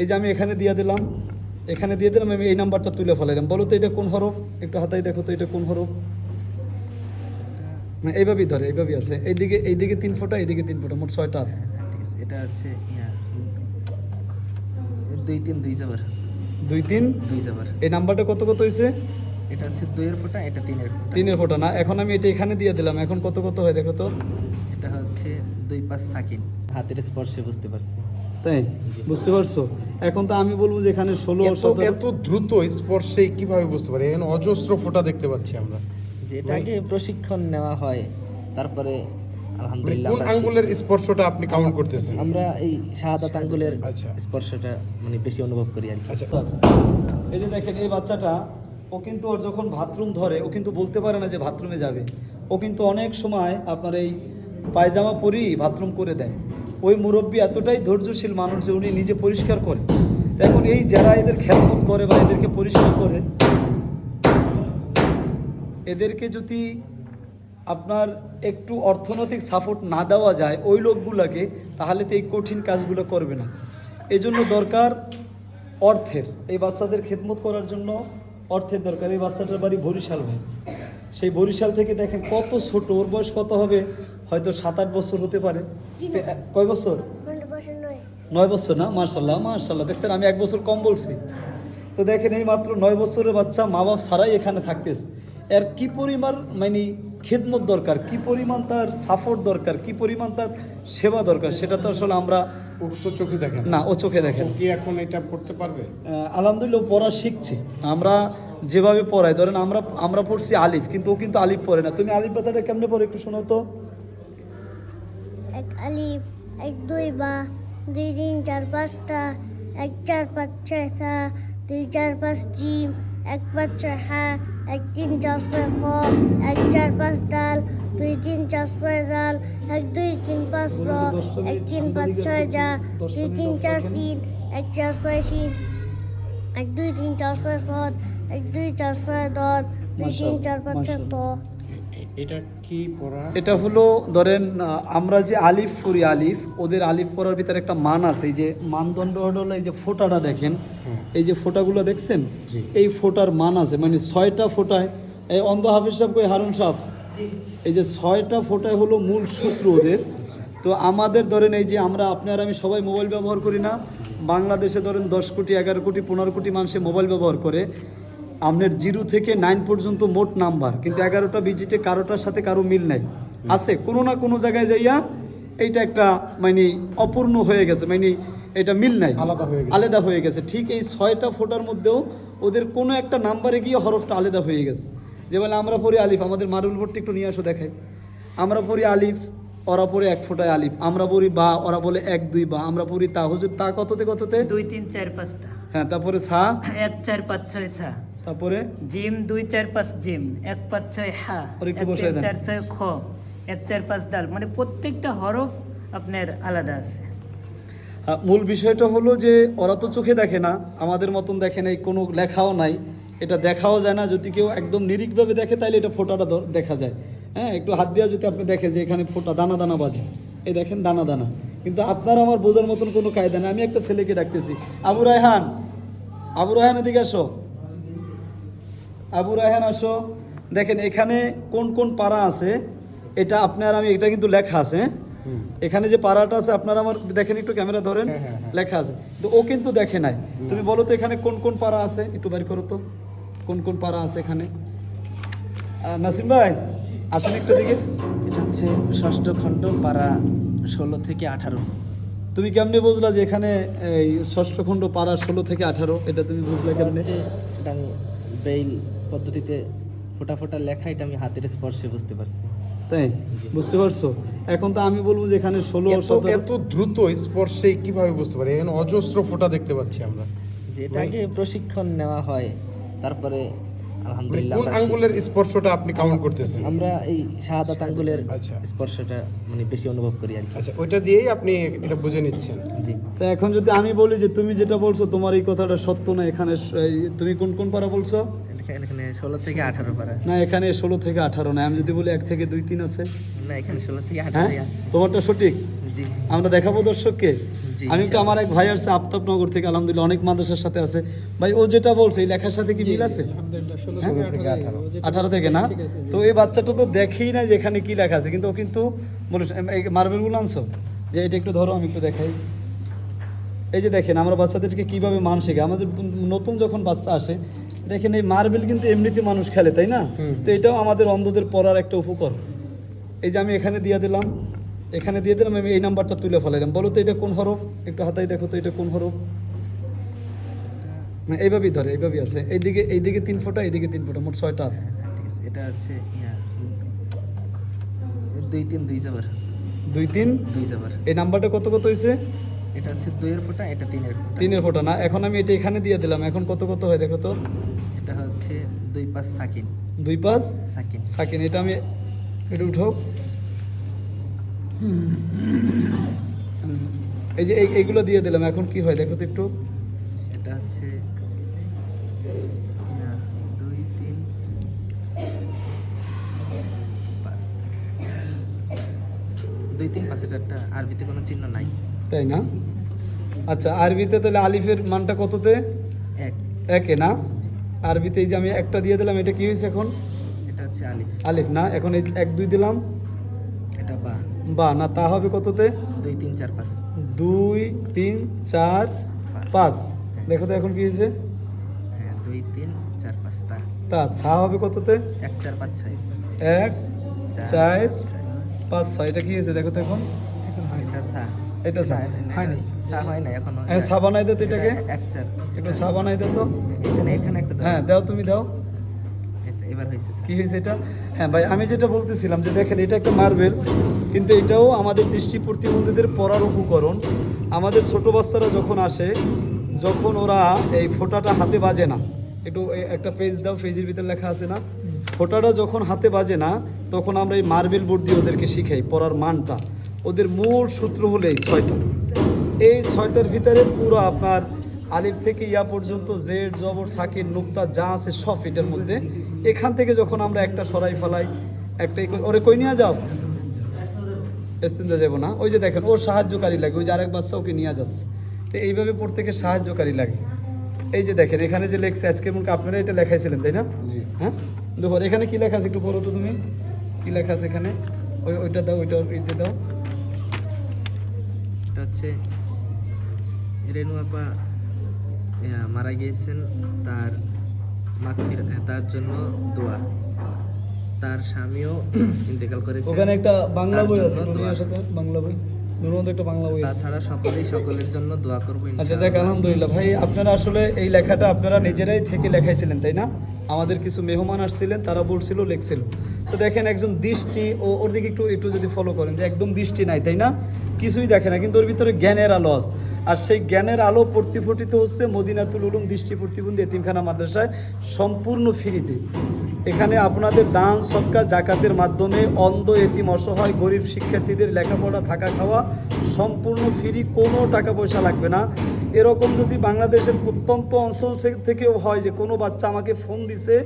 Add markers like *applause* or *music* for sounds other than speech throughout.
এই যে আমি এখানে দিয়ে দিলাম এখানে দিয়ে দিলাম আমি এই নাম্বারটা তুলে ফেলাইলাম। বলো তো এটা কোন হরফ? একটু হাতায় দেখো তো এটা কোন হরফ? না এইভাবেই ধরে এইভাবেই আছে। এইদিকে এইদিকে তিন ফোঁটা এইদিকে তিন ফোঁটা মোট ছয়টা আছে। হ্যাঁ, আছে এটা হচ্ছে দুই তিন দুই যাবার দুই তিন? দুই যাবার এই নাম্বারটা কত কত হয়েছে? এটা হচ্ছে দুইয়ের ফোঁটা এটা তিনের তিনের ফোঁটা না এখন আমি এটা এখানে দিয়ে দিলাম এখন কত কত হয় দেখো তো? এটা হচ্ছে দুই পাঁচ সাকিন। হাতের স্পর্শে বুঝতে পারছি। তাই? বুঝতে পারছ? এখন তো আমি বলব যে এখানে ষোলো এত এত দ্রুত স্পর্শে কীভাবে বুঝতে পারি? এখানে অজস্র ফোঁটা দেখতে পাচ্ছি আমরা। যে এটা আগে প্রশিক্ষণ নেওয়া হয় তারপরে মানে আলহামদুলিল্লাহ কোন আঙ্গুলের স্পর্শটা আপনি কাউন্ট করতেছেন? আমরা এই শাহাদাত আঙ্গুলের আচ্ছা। স্পর্শটা মানে বেশি অনুভব করি আর কি। আচ্ছা। এই যে দেখেন এই বাচ্চাটা ও কিন্তু ওর যখন বাথরুম ধরে ও কিন্তু বলতে পারে না যে বাথরুমে যাবে। ও কিন্তু অনেক সময় আপনার এই পায়জামা পরেই বাথরুম করে দেয়। ওই মুরব্বী এতটাই ধৈর্যশীল মানুষ যে উনি নিজে পরিষ্কার করে। এখন এই যারা এদের খেয়ালত করে বা এদেরকে পরিষ্কার করে, এদেরকে যদি আপনার একটু অর্থনৈতিক সাপোর্ট না দেওয়া যায় ওই লোকগুলোকে, তাহলে তো এই কঠিন কাজগুলো করবে না। এই জন্য দরকার অর্থের। এই বাচ্চাদের খেদমত করার জন্য অর্থের দরকার। এই বাচ্চাটার বাড়ি বরিশাল ভাই। সেই বরিশাল থেকে দেখেন কত ছোট, ওর বয়স কত হবে? হয়তো সাত আট বছর হতে পারে। কয় বছর? নয়। বছর না? মার্শাল্লাহ মার্শাল্লাহ দেখছেন আমি এক বছর কম বলছি। তো দেখেন এই মাত্র নয় বছরের বাচ্চা মা বাপ ছাড়াই এখানে থাকতেছে। এর কি পরিমাণ মানে খেদমত দরকার? কি পরিমাণ তার সাপোর্ট দরকার? কি পরিমাণ তার সেবা দরকার? সেটা তো আসলে আমরা তো চোখে দেখেন। না ও চোখে দেখেন। কি এখন এটা পড়তে পারবে? আলহামদুলিল্লাহ পড়া শিখছে। আমরা যেভাবে পড়াই ধরেন আমরা আমরা পড়ছি আলিফ কিন্তু ও কিন্তু আলিফ পড়ে না। তুমি আলিফ কথাটা কেমনে পড়ে একটু শোনো তো। আলিফ এক, দুই বা দুই, তিন, চার, পাঁচটা, এক, চার, পাঁচ ছয়টা দুই, চার, পাঁচ, জিম, এক, পাঁচ, ছয় হা এক, তিন, চার, ছয়, খ, এক, চার, পাঁচ, ডাল, দুই, তিন, চার, ছয় ডাল এক, দুই, তিন, পাঁচ, র, এক, তিন, পাঁচ, ছয়, যা, দুই, তিন, চার, তিন, এক, চার, ছয় তিন এক, দুই, তিন, চার, ছয় সত এক, দুই, চার, ছয় দশ দুই, তিন, চার, পাঁচ, ছয়, ত। এটা কি পড়া? এটা হলো ধরেন আমরা যে আলিফ পড়ি আলিফ ওদের আলিফ পড়ার ভিতরে একটা মান আছে এই যে মানদণ্ড হলো এই যে ফোঁটাটা দেখেন। এই যে ফোঁটাগুলো দেখছেন? এই ফোঁটার মান আছে মানে ছয়টা ফোঁটায় এই অন্ধ হাফিজ সাহেব কই হারুন সাহেব? এই যে ছয়টা ফোঁটায় হলো মূল সূত্র ওদের। তো আমাদের ধরেন এই যে আমরা আপনার আমি সবাই মোবাইল ব্যবহার করি না। বাংলাদেশে ধরেন দশ কোটি এগারো কোটি পনেরো কোটি মানুষে মোবাইল ব্যবহার করে। আপনার জিরো থেকে নাইন পর্যন্ত মোট নাম্বার কিন্তু এগারোটা বিজিটে কারোটার সাথে কারও মিল নাই। আছে কোনো না কোনো জায়গায় যাইয়া এইটা একটা মানে অপূর্ণ হয়ে গেছে মানে এটা মিল নাই। আলাদা হয়ে গেছে। আলাদা হয়ে গেছে। ঠিক এই ছয়টা ফোটার মধ্যেও ওদের কোনো একটা নাম্বারে গিয়ে হরফটা আলাদা হয়ে গেছে। যেমন আমরা পড়ি আলিফ আমাদের মারুল ভোটটা একটু নিয়ে আসো দেখাই। আমরা পড়ি আলিফ ওরা পড়ে এক ফোটায় আলিফ। আমরা পড়ি বা ওরা বলে এক দুই বা। আমরা পড়ি তা। হুজুর তা কততে কততে? দুই তিন চার পাঁচটা। হ্যাঁ তারপরে সা এক চার পাঁচ ছয় সা তারপরে? জিম দুই চার পাঁচ জিম এক পাঁচ ছয় হা এক। চার ছয় খ এক চার পাঁচ ডাল মানে প্রত্যেকটা হরফ আপনার আলাদা আছে। মূল বিষয়টা হলো যে ওরা তো চোখে দেখে না আমাদের মতন দেখে নাই কোনো লেখাও নাই এটা দেখাও যায় না যদি কেউ একদম নিরিখভাবে দেখে তাহলে এটা ফোটাটা দেখা যায়। হ্যাঁ একটু হাত দেওয়া যদি আপনি দেখেন যে এখানে ফোটা দানা দানা বাজে এই দেখেন দানা দানা। কিন্তু আপনার আমার বোঝার মতন কোনো কায়দা নেই আমি একটা ছেলেকে ডাকতেছি আবু রায়হান আবু রায়হান এদিকে আসো। আবু রায়হান আসো। দেখেন এখানে কোন কোন পাড়া আছে? এটা আপনার আমি এটা কিন্তু লেখা আছে। হ্যাঁ? এখানে যে পাড়াটা আছে আপনারা আমার দেখেন একটু ক্যামেরা ধরেন হ্যাঁ, হ্যাঁ, হ্যাঁ। লেখা আছে। তো ও কিন্তু দেখে নাই। তুমি বলো তো এখানে কোন কোন পাড়া আছে? একটু বের করো তো। কোন কোন পাড়া আছে এখানে? নাসিম ভাই আসেন একটু দিকে এটা হচ্ছে ষষ্ঠ খণ্ড পাড়া ষোলো থেকে আঠারো। তুমি কেমনে বুঝলা যে এখানে এই ষষ্ঠ খণ্ড পাড়া ষোলো থেকে আঠারো? এটা তুমি বুঝলা কেমনে? হচ্ছে এটা আমি ব্রেইল পদ্ধতিতে ফোটা ফোটা লেখা এটা আমি হাতের স্পর্শে বুঝতে পারছি। তাই? বুঝতে পারছ? এখন তো আমি বলব যে এখানে ষোলো এত এত দ্রুত স্পর্শে কীভাবে বুঝতে পারি? এখানে অজস্র ফোঁটা দেখতে পাচ্ছি আমরা। যে এটা আগে প্রশিক্ষণ নেওয়া হয় তারপরে মানে আলহামদুলিল্লাহ কোন আঙ্গুলের স্পর্শটা আপনি কাউন্ট করতেছেন? আমরা এই শাহাদাত আঙ্গুলের আচ্ছা। স্পর্শটা মানে বেশি অনুভব করি আর কি। আচ্ছা ওইটা দিয়েই আপনি এটা বুঝে নিচ্ছেন। জি। তা এখন যদি আমি বলি যে তুমি যেটা বলছো তোমার এই কথাটা সত্য না? এখানে এই তুমি কোন কোন পাড়া বলছো? এখানে ষোলো থেকে আঠারো পারা না এখানে ষোলো থেকে আঠারো না আমি যদি বলি এক থেকে দুই তিন আছে। না এখানে ষোলো থেকে হ্যাঁ? আঠারোই আছে। তোমারটা সঠিক? জি। আমরা দেখাবো দর্শককে। আমি একটু আমার এক ভাই আসছে আফতাবনগর থেকে আলহামদুলিল্লাহ অনেক মাদ্রাসার সাথে আছে। ভাই ও যেটা বলছে এই লেখার সাথে কি মিল আছে? আঠারো। থেকে না? তো এই বাচ্চাটা তো দেখেই না যে এখানে কি লেখা আছে কিন্তু ও কিন্তু বলে মার্বেলগুলো আনছো? যে এটা একটু ধরো আমি একটু দেখাই। এই যে দেখেন আমরা বাচ্চাদেরকে কীভাবে মান শেখে আমাদের নতুন যখন বাচ্চা আসে দেখেন এই মার্বেল কিন্তু এমনিতে মানুষ খেলে তাই না? তো এটাও আমাদের অন্ধদের পড়ার একটা উপকরণ। এই যে আমি এখানে দিয়ে দিলাম এখানে দিয়ে দিলাম আমি এই নাম্বারটা তুলে ফেলাইলাম। বলো তো এটা কোন হরফ? একটু হাতাই দেখো তো এটা কোন হরফ? না এইভাবেই ধরে এইভাবেই আছে। এইদিকে এইদিকে তিন ফোঁটা এইদিকে তিন ফোঁটা মোট ছয়টা আছে। হ্যাঁ, আছে। এটা হচ্ছে দুই তিন দুই যাবার। দুই তিন? দুই যাবার। এই নাম্বারটা কত কত হয়েছে? এটা হচ্ছে দুইয়ের ফোঁটা এটা তিনের তিনের ফোঁটা। না এখন আমি এটা এখানে দিয়ে দিলাম। এখন কত কত হয় দেখো তো? হচ্ছে দুই পাঁচ সাকিন। দুই পাঁচ সাকিন। সাকিন এটা আমি এটা উঠো এই যে এই- এইগুলো দিয়ে দিলাম এখন কি হয় দেখো তো একটু। এটা হচ্ছে দুই তিন পাঁচ। দুই তিন পাঁচ এটা একটা আরবিতে কোনো চিহ্ন নাই। তাই না? আচ্ছা আরবিতে তাহলে আলিফের মানটা কততে? এক। একে না। আরবিতে এই যে আমি একটা দিয়ে দিলাম এটা কি হয়েছে এখন? এটা হচ্ছে আলিফ। আলিফ না? এখন এই এক দুই দিলাম। এটা বা। বা না তা হবে কততে? দুই তিন চার পাঁচ। দুই তিন চার পাঁচ। দেখো তো এখন কি হয়েছে? হ্যাঁ দুই তিন চার পাঁচ তা। তা ছা হবে কততে? এক চার পাঁচ ছয়। এক চার পাঁচ ছয়। এটা কি হয়েছে? দেখো তো এখন। এটা থা এটা ছা। হয়নি। তা হয় না এখনও হ্যাঁ ছা বানাই তো এটাকে। এক চার। একটু বানাই তো। এখানে এখানে একটা হ্যাঁ দাও তুমি দাও। এবার হয়েছে কি হয়েছে এটা? হ্যাঁ ভাই আমি যেটা বলতেছিলাম যে দেখেন এটা একটা মার্বেল কিন্তু এটাও আমাদের দৃষ্টি প্রতিবন্ধীদের পড়ার উপকরণ। আমাদের ছোট বাচ্চারা যখন আসে যখন ওরা এই ফোঁটাটা হাতে বাজে না একটু একটা পেজ দাও পেজের ভিতরে লেখা আছে না? ফোঁটাটা যখন হাতে বাজে না তখন আমরা এই মার্বেল বোর্ড দিয়ে ওদেরকে শিখাই পড়ার মানটা। ওদের মূল সূত্র হলো এই ছয়টা। এই ছয়টার ভিতরে পুরো আপনার আলিফ থেকে ইয়া পর্যন্ত জেড জবর সাকির নুক্তা যা আছে সব এটার মধ্যে। এখান থেকে যখন আমরা একটা সরাই ফেলাই একটা ওরে কই নিয়ে যাও? এস্তিন্দা যাব না। ওই যে দেখেন ওর সাহায্যকারী লাগে। ওই যে আরেক বাচ্চা ওকে নিয়ে যাচ্ছে। তো এইভাবে প্রত্যেকের সাহায্যকারী লাগে। এই যে দেখেন এখানে যে লেখছে আজকের মূলকে আপনারা এটা লেখাইছিলেন তাই না? জি। হ্যাঁ? দেখো এখানে কী লেখা আছে একটু পড়ো তো তুমি? কী লেখা আছে এখানে? ওই ওইটা দাও ওইটা ওইটা দাও। এটা হচ্ছে রেনু আপা মারা গিয়েছেন। তার মাগফির তার জন্য দোয়া। তার স্বামীও *clears throat* ইন্তেকাল করেছেন। ওখানে একটা বাংলা বই আছে সাথে বাংলা বই। একটা বাংলা বই আছে। তাছাড়া সকলেই সকলের জন্য দোয়া করব আচ্ছা যাক আলহামদুলিল্লাহ। ভাই আপনারা আসলে এই লেখাটা আপনারা নিজেরাই থেকে লেখাইছিলেন তাই না? আমাদের কিছু মেহমান আসছিলেন তারা বলছিল লিখছিল। তো দেখেন একজন দৃষ্টি ও ওর দিকে একটু একটু যদি ফলো করেন যে একদম দৃষ্টি নাই তাই না? কিছুই দেখে না, কিন্তু ওর ভিতরে জ্ঞানের আলো আছে। আর সেই জ্ঞানের আলো প্রতিফলিত হচ্ছে মদিনাতুল উলুম দৃষ্টি প্রতিবন্ধী এতিমখানা মাদ্রাসায় সম্পূর্ণ ফ্রিতে। এখানে আপনাদের দান, সৎকার জাকাতের মাধ্যমে অন্ধ, এতিম, অসহায়, গরিব শিক্ষার্থীদের লেখাপড়া, থাকা খাওয়া সম্পূর্ণ ফ্রি, কোনো টাকা পয়সা লাগবে না। এরকম যদি বাংলাদেশের প্রত্যন্ত অঞ্চল থেকেও হয় যে কোনো বাচ্চা আমাকে ফোন দিছে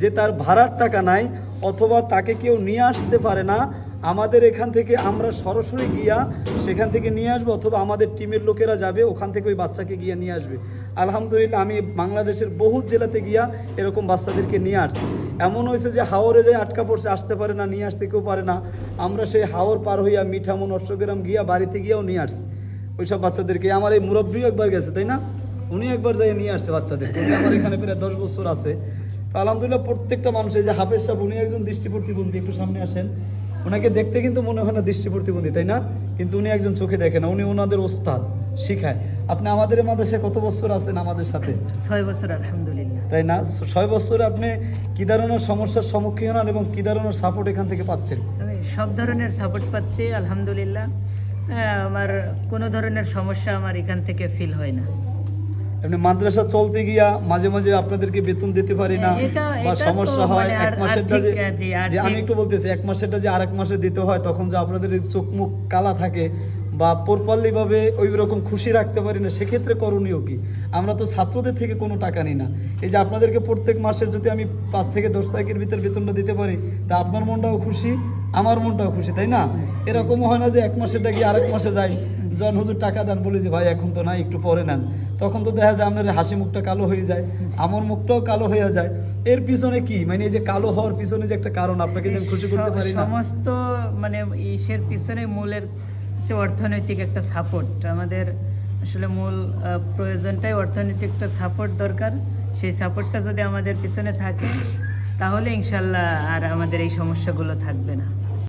যে তার ভাড়ার টাকা নাই অথবা তাকে কেউ নিয়ে আসতে পারে না আমাদের এখান থেকে আমরা সরাসরি গিয়া সেখান থেকে নিয়ে আসব অথবা আমাদের টিমের লোকেরা যাবে, ওখান থেকে ওই বাচ্চাকে গিয়ে নিয়ে আসবে। আলহামদুলিল্লাহ, আমি বাংলাদেশের বহু জেলাতে গিয়া এরকম বাচ্চাদেরকে নিয়ে আসছি। এমন হয়েছে যে হাওরে যায় আটকা পড়ছে, আসতে পারে না, নিয়ে আসতে কেউ পারে না। আমরা সেই হাওর পার হইয়া মিঠামন অষ্টগ্রাম গিয়া বাড়িতে গিয়াও নিয়ে আসছি ওইসব বাচ্চাদেরকে। আমার এই মুরব্বীও একবার গেছে, তাই না? উনি একবার যাই নিয়ে আসছে বাচ্চাদের। আমার এখানে প্রায় দশ বছর আছে। তো আলহামদুলিল্লাহ, প্রত্যেকটা মানুষ, এই যে হাফেজ সাহেব, উনি একজন দৃষ্টি প্রতিবন্ধী একটু সামনে আসেন। ওনাকে দেখতে কিন্তু মনে হয় না দৃষ্টি প্রতিবন্ধী তাই না? কিন্তু উনি একজন চোখে দেখেন উনি ওনাদের ওস্তাদ শিখায়। আপনি আমাদের মাদ্রাসায় কত বছর আছেন আমাদের সাথে? ছয় বছর আলহামদুলিল্লাহ। তাই না? ছয় বছরে আপনি কী ধরনের সমস্যার সম্মুখীন হন এবং কী ধরনের সাপোর্ট এখান থেকে পাচ্ছেন? সব ধরনের সাপোর্ট পাচ্ছি আলহামদুলিল্লাহ। আমার কোনো ধরনের সমস্যা আমার এখান থেকে ফিল হয় না। আপনি মাদ্রাসা চলতে গিয়া মাঝে মাঝে আপনাদেরকে বেতন দিতে পারি না বা সমস্যা হয় মানে এক মাসের মাসেরটা যে যে আমি একটু বলতেছি এক মাসেরটা যে আর এক মাসে দিতে হয় তখন যে আপনাদের চোখ মুখ কালা থাকে বা প্রপারলিভাবে ওই রকম খুশি রাখতে পারি না সেক্ষেত্রে করণীয় কি? আমরা তো ছাত্রদের থেকে কোনো টাকা নিই না। এই যে আপনাদেরকে প্রত্যেক মাসের যদি আমি পাঁচ থেকে দশ তারিখের ভিতরে বেতনটা দিতে পারি তা আপনার মনটাও খুশি আমার মনটাও খুশি তাই না? এরকমও হয় না যে এক মাসেরটা গিয়ে আরেক মাসে যাই জন হুজুর টাকা দেন বলি যে ভাই এখন তো না একটু পরে নেন। তখন তো দেখা যায় আপনার হাসি মুখটা কালো হয়ে যায় আমার মুখটাও কালো হয়ে যায়। এর পিছনে কি? মানে এই যে কালো হওয়ার পিছনে যে একটা কারণ আপনাকে যে খুশি করতে পারি না। সমস্ত মানে ইসের পিছনে মূলের যে অর্থনৈতিক একটা সাপোর্ট আমাদের আসলে মূল প্রয়োজনটাই অর্থনৈতিক একটা সাপোর্ট দরকার। সেই সাপোর্টটা যদি আমাদের পিছনে থাকে, তাহলে ইনশাল্লাহ আর আমাদের এই সমস্যাগুলো থাকবে না।